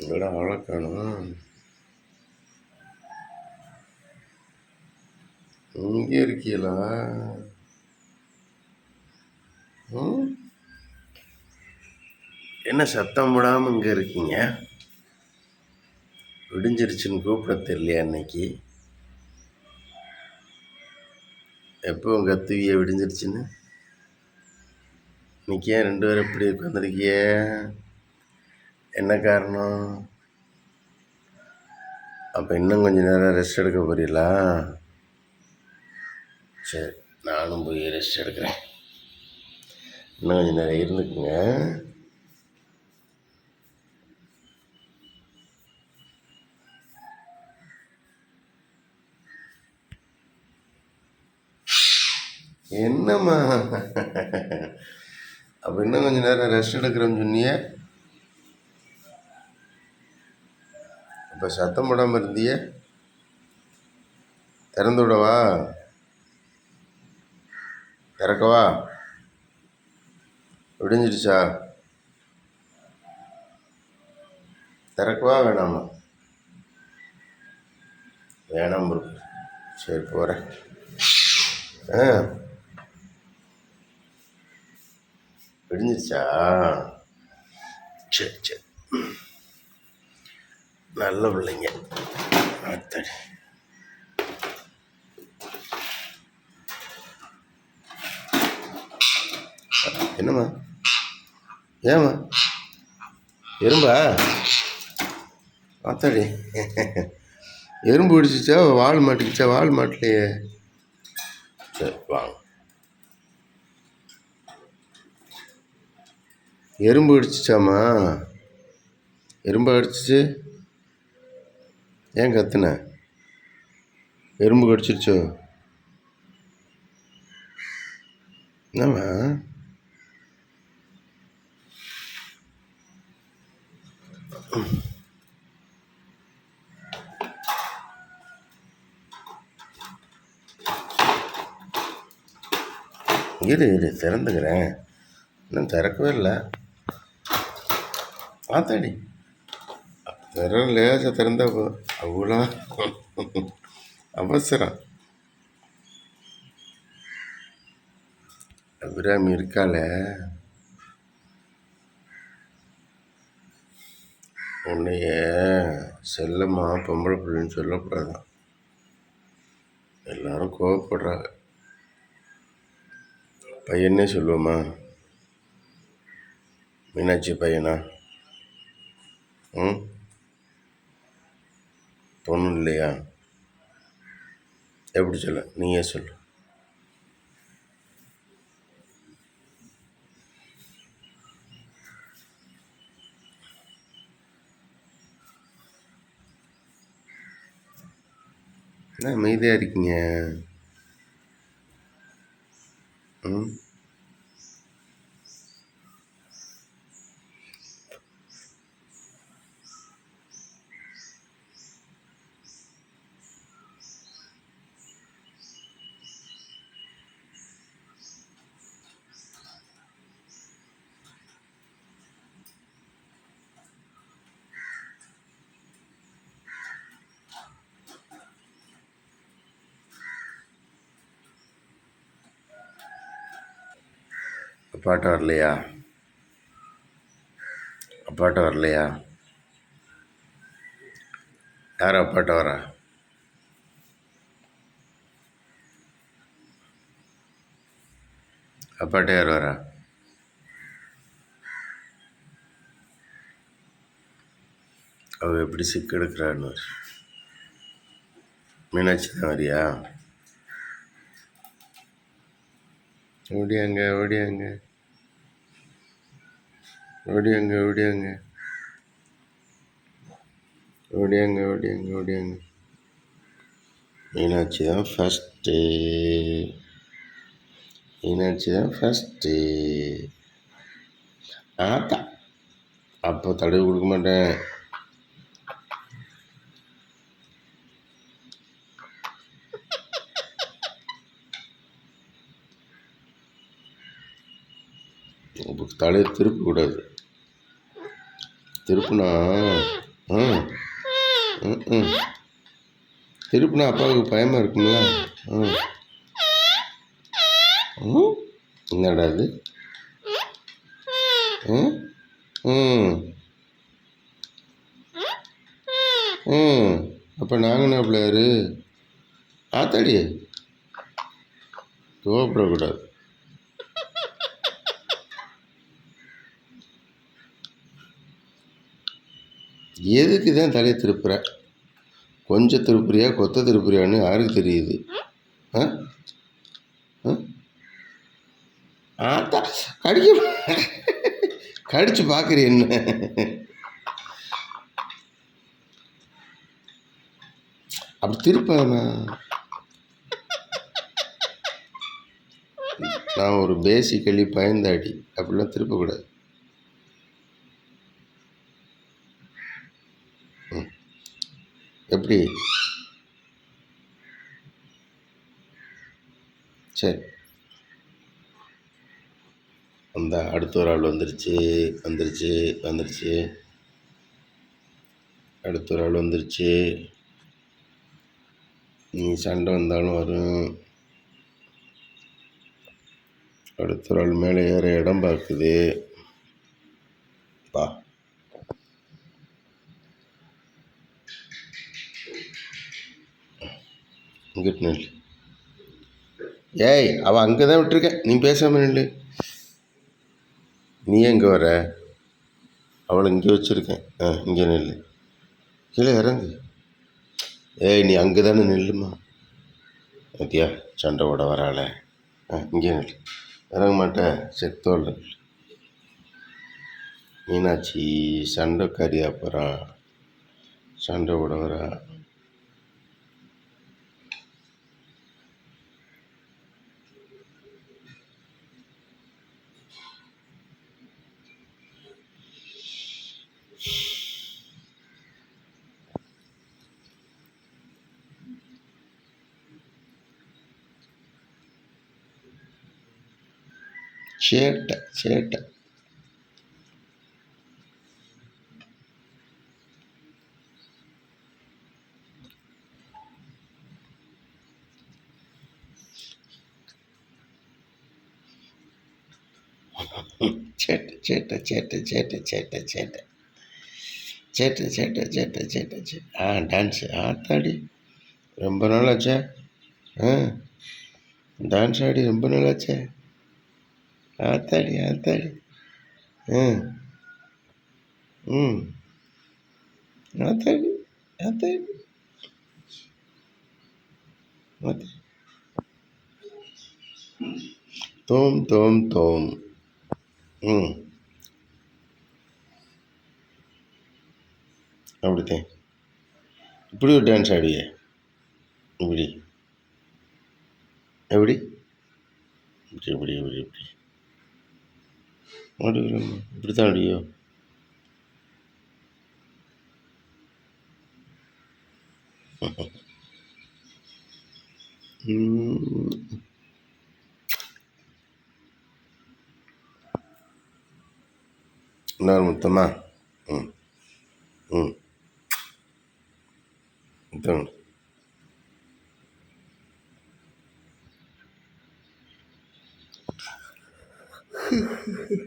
இதோட வளர்க்கணும் இங்கே இருக்கீங்களா என்ன சத்தம் விடாமல் இங்கே இருக்கீங்க? விடிஞ்சிருச்சுன்னு கூப்பிட தெரியலையா இன்னைக்கு? எப்போ உங்கள் கத்துவிய விடிஞ்சிருச்சுன்னு? இன்னைக்கு ஏன் ரெண்டு பேரும் எப்படி உட்காந்துருக்கியே என்ன காரணம்? அப்போ இன்னும் கொஞ்சம் நேரம் ரெஸ்ட் எடுக்க போறீங்களா? சரி நானும் போய் ரெஸ்ட் எடுக்கிறேன். இன்னும் கொஞ்சம் நேரம் இருந்துக்குங்க. என்னம்மா? அப்போ இன்னும் கொஞ்சம் நேரம் ரெஸ்ட் எடுக்கிறேன்னு சொன்னியே. இப்போ சத்தம் போடாமல் இருந்தியே. திறந்து விடவா திறக்கவா விடிஞ்சிடுச்சா? திறக்கவா வேணாமா வேணாம் bro. சரி போகிறேன் ஆ. விடிஞ்சிருச்சா சரி சரி. நல்ல பிள்ளைங்க. அடுத்தடி என்னம்மா? ஏம்மா? எறும்பா? ஆத்தாடி எறும்பு பிடிச்சிச்சா வால் மாட்டிக்கிச்சா? வால் மாட்டலையே. சரி வாங்க. எறும்பு அடிச்சிச்சாம்மா எறும்பு அடிச்சிச்சு ஏன் கத்துன? எறும்பு கடிச்சிருச்சோ? என்னம்மா? இரு இரு திறந்துக்கிறேன். இன்னும் திறக்கவே இல்லை. ஆத்தாடி விரல் லேசாக திறந்தா போதும் அவ்வளோ அவசரம். அபிராமி இருக்காளே. உன்னைய செல்லம்மா பொம்பளை பிள்ளைன்னு சொல்லக்கூடாதான். எல்லாரும் கோவப்படுறாங்க. பையனே சொல்லுவோமா? மீனாட்சி பையனா? ம்? பொண்ணு இல்லையா எப்படி சொல்ல? நீயே சொல்லு. என்ன அமைதியாக இருக்கீங்க? ம்? அப்பாட்ட வரலையா? அப்பாட்ட வரலையா? யார் அப்பாட்ட வரா? அப்பாட்ட யார் வரா? அவள் எப்படி சிக்கெடுக்கிறான்னு மீனாட்சி தான் வரியா? ஓடியாங்க ஓடியாங்க ஓடியாங்க ஓடியாங்க. ஓடியாங்க ஓடியாங்க ஓடியாங்க. மீனாட்சி தான் ஃபஸ்ட்டு மீனாட்சி தான் ஃபஸ்ட்டு ஆத்தா. அப்போ தடவி கொடுக்க மாட்டேன். தலையை திருப்பக்கூடாது. திருப்புனா ம் ம், ம். திருப்புனா அப்பாவுக்கு பயமாக இருக்கும்ல? ம் ம் என்னடா இது? ம் ம். ம் அப்போ நாங்கள் என்ன பிள்ளையாரு? ஆத்தாடி. கோபப்படக்கூடாது எதுக்கு தான் தலையை திருப்புற? கொஞ்சம் திருப்புறியா கொத்த திருப்புறியான்னு யாருக்கு தெரியுது? ஆ? ஆ? ஆத்தா கடிக்க கடிச்சு பார்க்குறிய என்ன? அப்படி திருப்பானா நான் ஒரு பேசிக்கலி பயந்தாடி. அப்படிலாம் திருப்பக்கூடாது. எப்படி? சரி. அந்த அடுத்த ஒரு ஆள் வந்துருச்சு வந்துருச்சு வந்துருச்சு. அடுத்த ஒரு ஆள் வந்துருச்சு. நீ சண்டை வந்தாலும் வரும். அடுத்த ஒரு ஆள் மேலே ஏற இடம் பார்க்குது. பா. இங்கிட்டு நில் ஏய் அவன் அங்கே தான் விட்டுருக்கேன். நீ பேசாமல் நில்லு. நீ எங்கே வர? அவளை இங்கே வச்சுருக்கேன். ஆ இங்கே நில்லு. கீழே இறங்கு. ஏய் நீ அங்கே தானே நில்லுமா? மத்தியா சண்டை ஓட வராள ஆ இங்கே நில்லு. இறங்க மாட்டேன் செத்தோல் மீனாட்சி சண்டை கறியா போகிறா சண்டை ஓட வரா சேட்டை சேட்டை. சேட்டை சேட்டை சேட்டை சேட்டை சேட்டை சேட்டை. சேட்டை சேட்டை சேட்டை சேட்டை சேட்டை. ஆ டான்ஸு ஆத்தாடி ரொம்ப நாளாச்சே. ஆ டான்ஸ் ஆடி ரொம்ப நாளாச்சே. ಆತಾಡಿ ಆತಾಡಿ ಹಾಂ ಹ್ಞೂ ಆತಾಡಿ ಆತಾಡಿ ಮತ್ತೆ ತೋಮ್ ತೋಮ್ ತೋಮ್ ಹ್ಞೂ அப்படித்தான் இப்படி ஒரு டான்ஸ் ஆடிய இப்படி எப்படி இப்படி இப்படி இப்படி இப்படி അങ്ങോട്ട് വരുമ്പോൾ ഇവിടുത്തെ അടിയോ എല്ലാവരും മുത്തമ്മ? si si